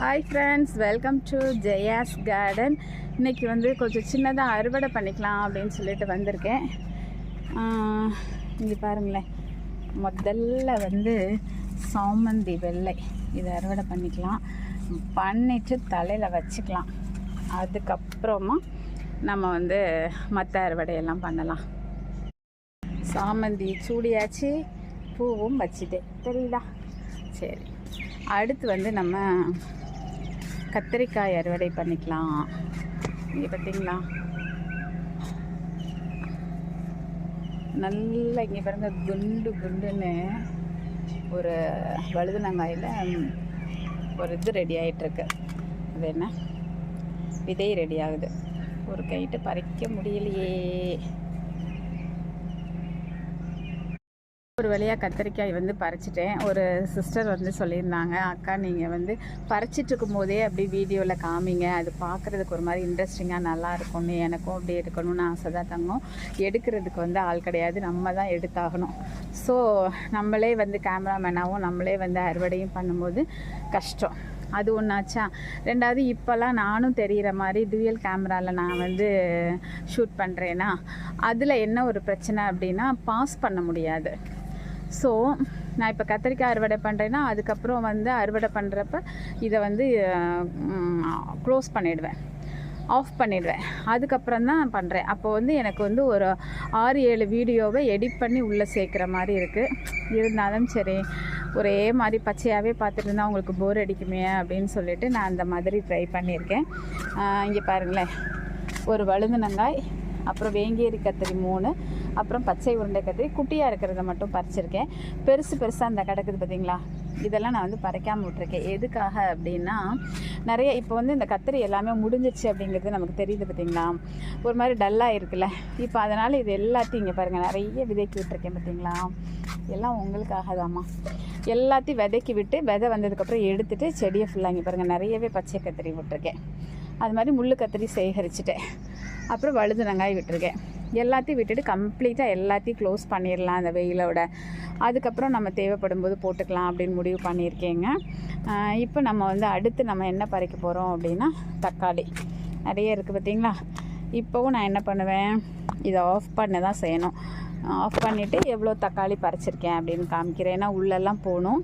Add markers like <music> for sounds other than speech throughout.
Hi friends welcome to Jaya's garden இன்னைக்கு வந்து கொஞ்சம் சின்னதாக அறுவடை பண்ணிக்கலாம் அப்படின்னு சொல்லிட்டு வந்திருக்கேன். இங்கே பாருங்களேன். முதல்ல வந்து சாமந்தி வெள்ளை. இதை அறுவடை பண்ணிக்கலாம். பண்ணிவிட்டு தலையில் வச்சுக்கலாம். அதுக்கப்புறமா நம்ம வந்து மற்ற அறுவடையெல்லாம் பண்ணலாம். சாமந்தி சூடியாச்சு. பூவும் வச்சுட்டேன். தெரியுதா? சரி. அடுத்து வந்து நம்ம கத்திரிக்காய் அறுவடை பண்ணிக்கலாம். இங்கே பார்த்தீங்களா நல்லா இங்கே பாருங்க குண்டு குண்டுன்னு ஒரு வழுதுனங்காயில் ஒரு இது ரெடி ஆகிட்டுருக்கு அது என்ன? விதை ரெடி ஆகுது. ஒரு கைட்டு பறிக்க முடியலையே. ஒரு வழியாக கத்திரிக்காய் வந்து பறிச்சிட்டேன். ஒரு சிஸ்டர் வந்து சொல்லியிருந்தாங்க அக்கா நீங்கள் வந்து பறிச்சிட்டு இருக்கும்போதே அப்படி வீடியோவில் காமிங்க. அது பார்க்குறதுக்கு ஒரு மாதிரி இன்ட்ரெஸ்டிங்காக நல்லா இருக்கும்னு எனக்கும் அப்படி எடுக்கணும்னு ஆசை தான் தங்கும். எடுக்கிறதுக்கு வந்து ஆள் கிடையாது. நம்ம தான் எடுத்தாகணும். ஸோ நம்மளே வந்து கேமராமேனாகவும் நம்மளே வந்து அறுவடையும் பண்ணும்போது கஷ்டம். அது ஒன்றாச்சா ரெண்டாவது இப்போல்லாம் நானும் தெரிகிற மாதிரி டூயல் கேமராவில் நான் வந்து ஷூட் பண்ணுறேன்னா அதில் என்ன ஒரு பிரச்சனை அப்படின்னா பாஸ் பண்ண முடியாது. ஸோ நான் இப்போ கத்திரிக்காய் அறுவடை பண்ணுறேன்னா அதுக்கப்புறம் வந்து அறுவடை பண்ணுறப்ப இதை வந்து க்ளோஸ் பண்ணிடுவேன். ஆஃப் பண்ணிடுவேன். அதுக்கப்புறம் தான் பண்ணுறேன் அப்போ வந்து எனக்கு வந்து ஒரு ஆறு ஏழு வீடியோவை எடிட் பண்ணி உள்ளே சேர்க்குற மாதிரி இருக்குது இருந்தாலும் சரி ஒரே மாதிரி பச்சையாகவே பார்த்துட்டு இருந்தால் உங்களுக்கு போர் அடிக்குமே அப்படின்னு சொல்லிட்டு நான் அந்த மாதிரி ட்ரை பண்ணியிருக்கேன். இங்கே பாருங்களேன். ஒரு வழுதுனங்காய் அப்புறம் வேங்கேரி கத்திரி மூணு அப்புறம் பச்சை உருண்டை கத்திரி. குட்டியாக இருக்கிறத மட்டும் பறிச்சிருக்கேன். பெருசு பெருசாக அந்த கிடக்குது பார்த்தீங்களா இதெல்லாம் நான் வந்து பறைக்காமல் விட்ருக்கேன் எதுக்காக அப்படின்னா நிறைய இப்போ வந்து இந்த கத்திரி எல்லாமே முடிஞ்சிச்சு அப்படிங்கிறது நமக்கு தெரியுது பார்த்தீங்களா ஒரு மாதிரி டல்லாக இருக்குல்ல. இப்போ அதனால் இது எல்லாத்தையும் இங்கே பாருங்கள் நிறைய விதைக்கி விட்டுருக்கேன் பார்த்தீங்களா எல்லாம் உங்களுக்காக தாம்மா. எல்லாத்தையும் விதைக்கி விட்டு விதை வந்ததுக்கப்புறம் எடுத்துகிட்டு செடியை ஃபுல்லாக இங்கே பாருங்கள் நிறையவே பச்சை கத்திரி விட்டுருக்கேன். அது மாதிரி முள் கத்திரி சேகரிச்சிட்டேன். அப்புறம் வழுது வெங்காயம் விட்டுருக்கேன். எல்லாத்தையும் விட்டுட்டு கம்ப்ளீட்டாக எல்லாத்தையும் க்ளோஸ் பண்ணிடலாம் அந்த வெயிலோட அதுக்கப்புறம் நம்ம தேவைப்படும் போது போட்டுக்கலாம் அப்படின்னு முடிவு பண்ணியிருக்கேங்க. இப்போ நம்ம வந்து அடுத்து நம்ம என்ன பறிக்க போகிறோம் அப்படின்னா தக்காளி. நிறைய இருக்குது பார்த்தீங்களா? இப்போவும் நான் என்ன பண்ணுவேன்? இதை ஆஃப் பண்ண தான் செய்யணும். ஆஃப் பண்ணிவிட்டு எவ்வளோ தக்காளி பறிச்சிருக்கேன் அப்படின்னு காமிக்கிறேன். ஏன்னா உள்ளெல்லாம் போகணும்.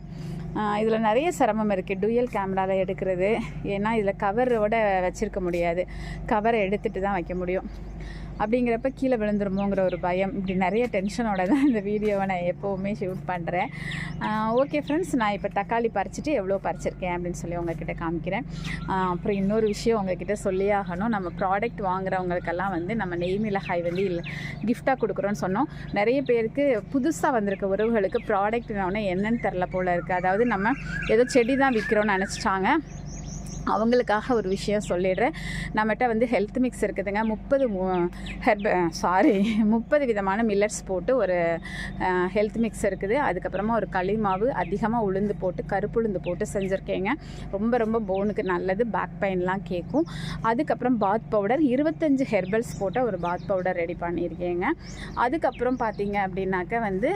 இதில் நிறைய சிரமம் இருக்குது டூயல் கேமராவில் எடுக்கிறது. ஏன்னா இதில் கவரோட வச்சுருக்க முடியாது. கவரை எடுத்துகிட்டு தான் வைக்க முடியும். அப்படிங்கிறப்ப கீழே விழுந்துருமோங்கிற ஒரு பயம். இப்படி நிறைய டென்ஷனோட தான் இந்த வீடியோவை நான் எப்போவுமே ஷூட் பண்ணுறேன் ஓகே ஃப்ரெண்ட்ஸ் நான் இப்போ தக்காளி பறிச்சுட்டு எவ்வளோ பறிச்சிருக்கேன் அப்படின்னு சொல்லி உங்ககிட்ட காமிக்கிறேன். அப்புறம் இன்னொரு விஷயம் உங்ககிட்ட சொல்லி ஆகணும். நம்ம ப்ராடக்ட் வாங்குறவங்களுக்கெல்லாம் வந்து நம்ம நெய் மிளகாய் வந்து இல்லை கிஃப்டாக கொடுக்குறோன்னு சொன்னோம். நிறைய பேருக்கு புதுசாக வந்திருக்க உறவுகளுக்கு ப்ராடக்ட்னோடனே என்னன்னு தெரில போல் இருக்குது அதாவது நம்ம ஏதோ செடி தான் விற்கிறோன்னு நினச்சிட்டாங்க. அவங்களுக்காக ஒரு விஷயம் சொல்லிடுறேன். நம்மகிட்ட வந்து ஹெல்த் மிக்ஸ் இருக்குதுங்க. முப்பது ஹெர்ப சாரி முப்பது விதமான மில்லட்ஸ் போட்டு ஒரு ஹெல்த் மிக்ஸ் இருக்குது. அதுக்கப்புறமா ஒரு களி மாவு அதிகமாக உளுந்து போட்டு கருப்புளுந்து போட்டு செஞ்சுருக்கேங்க. ரொம்ப ரொம்ப போனுக்கு நல்லது. பேக் பெயின்லாம் கேட்கும் அதுக்கப்புறம் பாத் பவுடர் இருபத்தஞ்சு ஹெர்பல்ஸ் போட்ட ஒரு பாத் பவுடர் ரெடி பண்ணியிருக்கேங்க. அதுக்கப்புறம் பார்த்தீங்க அப்படின்னாக்க வந்து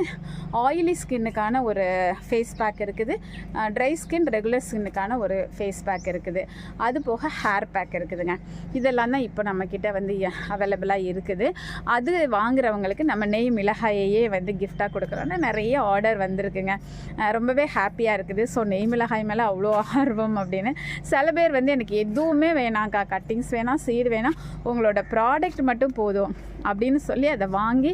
ஆயிலி ஸ்கின்னுக்கான ஒரு ஃபேஸ் பேக் இருக்குது. ட்ரை ஸ்கின் ரெகுலர் ஸ்கின்னுக்கான ஒரு ஃபேஸ் பேக் இருக்குது. இருக்குது. அது போக ஹேர் பேக் இருக்குதுங்க. இதெல்லாம் தான் இப்போ நம்மக்கிட்ட வந்து அவைலபிளாக இருக்குது. அது வாங்குறவங்களுக்கு நம்ம நெய் மிளகாயையே வந்து கிஃப்டாக கொடுக்குறோன்னா நிறைய ஆர்டர் வந்திருக்குங்க. ரொம்பவே ஹாப்பியாக இருக்குது. ஸோ நெய் மிளகாய் மேலே அவ்வளோ ஆர்வம் அப்படின்னு. சில பேர் வந்து எனக்கு எதுவுமே வேணாங்க்கா கட்டிங்ஸ் வேணாம் சீடு வேணாம். உங்களோட ப்ராடக்ட் மட்டும் போதும். அப்படின்னு சொல்லி அதை வாங்கி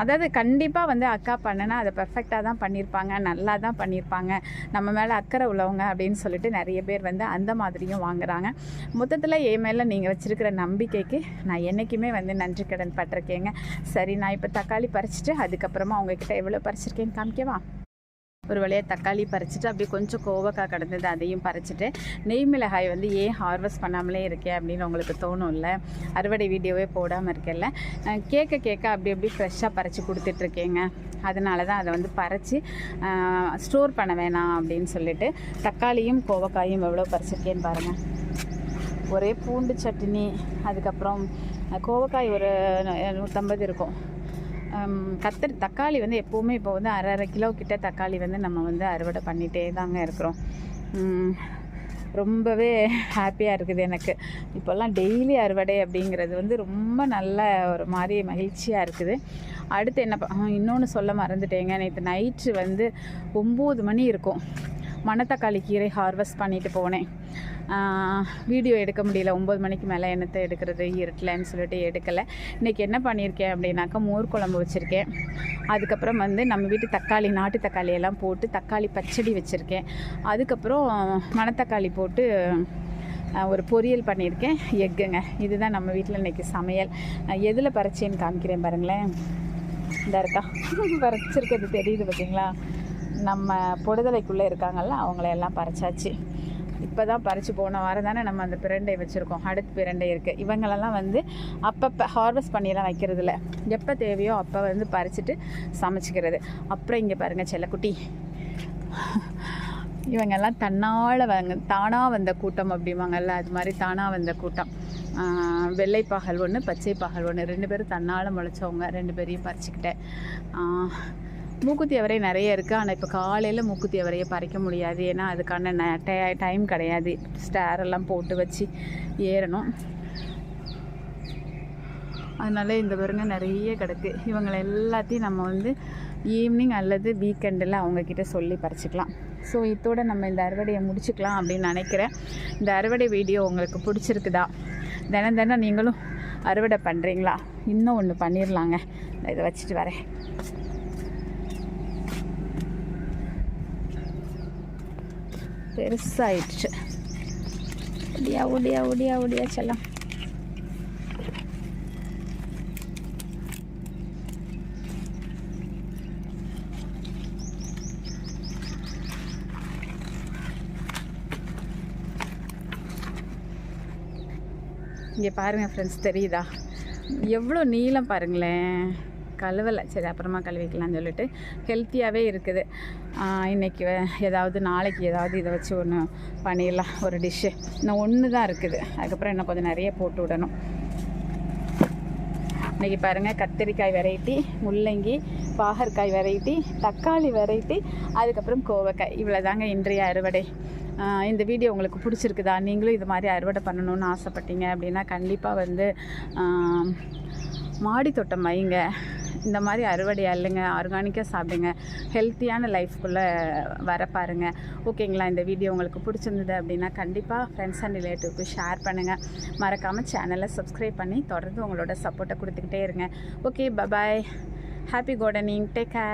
அதாவது கண்டிப்பாக வந்து அக்கா பண்ணனா அதை பர்ஃபெக்டாக தான் பண்ணியிருப்பாங்க நல்லா தான் பண்ணியிருப்பாங்க நம்ம மேலே அக்கறை உள்ளவங்க அப்படின்னு சொல்லிட்டு நிறைய பேர் வந்து அந்த மாதிரியும் வாங்குகிறாங்க மொத்தத்தில் என் மேலே நீங்கள் வச்சுருக்கிற நம்பிக்கைக்கு நான் என்றைக்குமே வந்து நன்றி கடன் பட்டிருக்கேங்க. சரி நான் இப்போ தக்காளி பறிச்சுட்டு அதுக்கப்புறமா அவங்கக்கிட்ட எவ்வளோ பறிச்சிருக்கேன்னு காமிக்கவா? ஒரு வழியாக தக்காளி பறிச்சுட்டு அப்படியே கொஞ்சம் கோவக்காய் கிடந்தது அதையும் பறிச்சுட்டு நெய் மிளகாய் வந்து ஏன் ஹார்வெஸ்ட் பண்ணாமலே இருக்கேன் அப்படின்னு உங்களுக்கு தோணும்ல? அறுவடை வீடியோவே போடாமல் இருக்கேன்ல கேட்க கேட்க அப்படி அப்படி ஃப்ரெஷ்ஷாக பறித்து கொடுத்துட்ருக்கேங்க அதனால தான் அதை வந்து பறித்து ஸ்டோர் பண்ண வேணாம் அப்படின்னு சொல்லிட்டு தக்காளியும் கோவக்காயும் எவ்வளோ பறிச்சிருக்கேன்னு பாருங்கள் ஒரே பூண்டு சட்னி அதுக்கப்புறம் கோவக்காய் ஒரு நூற்றம்பது இருக்கும். கத்திரி தக்காளி வந்து எப்போவுமே இப்போ வந்து அரை அரை கிலோ கிட்ட தக்காளி வந்து நம்ம வந்து அறுவடை பண்ணிகிட்டே தாங்க இருக்கிறோம். ரொம்பவே ஹாப்பியாக இருக்குது எனக்கு. இப்போல்லாம் டெய்லி அறுவடை அப்படிங்கிறது வந்து ரொம்ப நல்ல ஒரு மாதிரி மகிழ்ச்சியாக இருக்குது. அடுத்து என்ன இன்னொன்று சொல்ல மறந்துட்டேங்க. நேற்று நைட்டு வந்து ஒம்பது மணி இருக்கும். மணத்தக்காளி கீரை ஹார்வெஸ்ட் பண்ணிட்டு போனேன். வீடியோ எடுக்க முடியல. ஒம்பது மணிக்கு மேலே என்னத்தை எடுக்கிறது? இருட்டலைன்னு சொல்லிட்டு எடுக்கலை. இன்றைக்கி என்ன பண்ணியிருக்கேன் அப்படின்னாக்கா மோர் குழம்பு வச்சுருக்கேன். அதுக்கப்புறம் வந்து நம்ம வீட்டு தக்காளி நாட்டு தக்காளி எல்லாம் போட்டு தக்காளி பச்சடி வச்சுருக்கேன். அதுக்கப்புறம் மணத்தக்காளி போட்டு ஒரு பொரியல் பண்ணியிருக்கேன். எக்குங்க. இதுதான் நம்ம வீட்டில் இன்றைக்கி சமையல். எதில் பறிச்சேன்னு காமிக்கிறேன் பாருங்களேன். இந்த இருக்கா. <laughs> பறிச்சிருக்கிறது தெரியுது பார்த்தீங்களா நம்ம பொடுதலைக்குள்ளே இருக்காங்கல்ல அவங்களையெல்லாம் பறிச்சாச்சு. இப்போ தான் பறித்து போன வாரம் தானே நம்ம அந்த பிரண்டை வச்சுருக்கோம். அடுத்து பிரண்டை இருக்குது இவங்களெல்லாம் வந்து அப்பப்போ ஹார்வெஸ்ட் பண்ணியெல்லாம் வைக்கிறது இல்லை எப்போ தேவையோ அப்போ வந்து பறிச்சுட்டு சமைச்சிக்கிறது. அப்புறம் இங்கே பாருங்கள் செல்லக்குட்டி. இவங்கெல்லாம் தன்னால் வங்க தானாக வந்த கூட்டம் அப்படிம்பாங்கல்ல அது மாதிரி தானாக வந்த கூட்டம். வெள்ளை பாகல் ஒன்று பச்சை பாகல் ஒன்று ரெண்டு பேரும் தன்னால் முளைச்சவங்க ரெண்டு பேரையும் பறிச்சுக்கிட்டேன். மூக்குத்தி அவரை நிறைய இருக்குது ஆனால் இப்போ காலையில் மூக்குத்தி அவரையை பறிக்க முடியாது. ஏன்னா அதுக்கான ந டைம் கிடையாது. ஸ்டேர் எல்லாம் போட்டு வச்சு ஏறணும். அதனால இந்த பாருங்க நிறைய கிடக்கு. இவங்களை எல்லாத்தையும் நம்ம வந்து ஈவினிங் அல்லது வீக்கெண்டில் அவங்கக்கிட்ட சொல்லி பறிச்சிக்கலாம். ஸோ இதோட நம்ம இந்த அறுவடையை முடிச்சுக்கலாம் அப்படின்னு நினைக்கிறேன். இந்த அறுவடை வீடியோ உங்களுக்கு பிடிச்சிருக்குதா? தினம் தினம் நீங்களும் அறுவடை பண்ணுறீங்களா இன்னும் ஒன்று பண்ணிடலாங்க நான் இதை வச்சுட்டு வரேன். பெருசாயிடுச்சு. ஒடியா ஒடியா ஒடியா ஒடியா செல்லாம். இங்கே பாருங்கள் ஃப்ரெண்ட்ஸ் தெரியுதா? எவ்வளோ நீளம் பாருங்களேன். கழுவலை. சரி அப்புறமா கழுவிக்கலாம்னு சொல்லிட்டு ஹெல்த்தியாகவே இருக்குது. இன்றைக்கி ஏதாவது நாளைக்கு ஏதாவது இதை வச்சு ஒன்று பண்ணிடலாம். ஒரு டிஷ்ஷு இன்னும் ஒன்று தான் இருக்குது. அதுக்கப்புறம் இன்னும் கொஞ்சம் நிறைய போட்டு விடணும். இன்றைக்கி பாருங்கள் கத்திரிக்காய் வெரைட்டி முள்ளங்கி பாகற்காய் வெரைட்டி தக்காளி வெரைட்டி அதுக்கப்புறம் கோவக்காய். இவ்வளோ தாங்க இன்றைய அறுவடை. இந்த வீடியோ உங்களுக்கு பிடிச்சிருக்குதா? நீங்களும் இது மாதிரி அறுவடை பண்ணணும்னு ஆசைப்பட்டீங்க அப்படின்னா கண்டிப்பாக வந்து மாடி தோட்டம் வைங்க. இந்த மாதிரி அறுவடை அல்லுங்க ஆர்கானிக்காக சாப்பிடுங்க. ஹெல்த்தியான லைஃப்குள்ளே வர பாருங்க. ஓகேங்களா இந்த வீடியோ உங்களுக்கு பிடிச்சிருந்தது அப்படின்னா கண்டிப்பாக ஃப்ரெண்ட்ஸ் அண்ட் ரிலேட்டிவ்க்கு ஷேர் பண்ணுங்கள் மறக்காமல் சேனலை சப்ஸ்கிரைப் பண்ணி தொடர்ந்து உங்களோட சப்போர்ட்டை கொடுத்துக்கிட்டே இருங்க. Okay bye bye happy gardening take care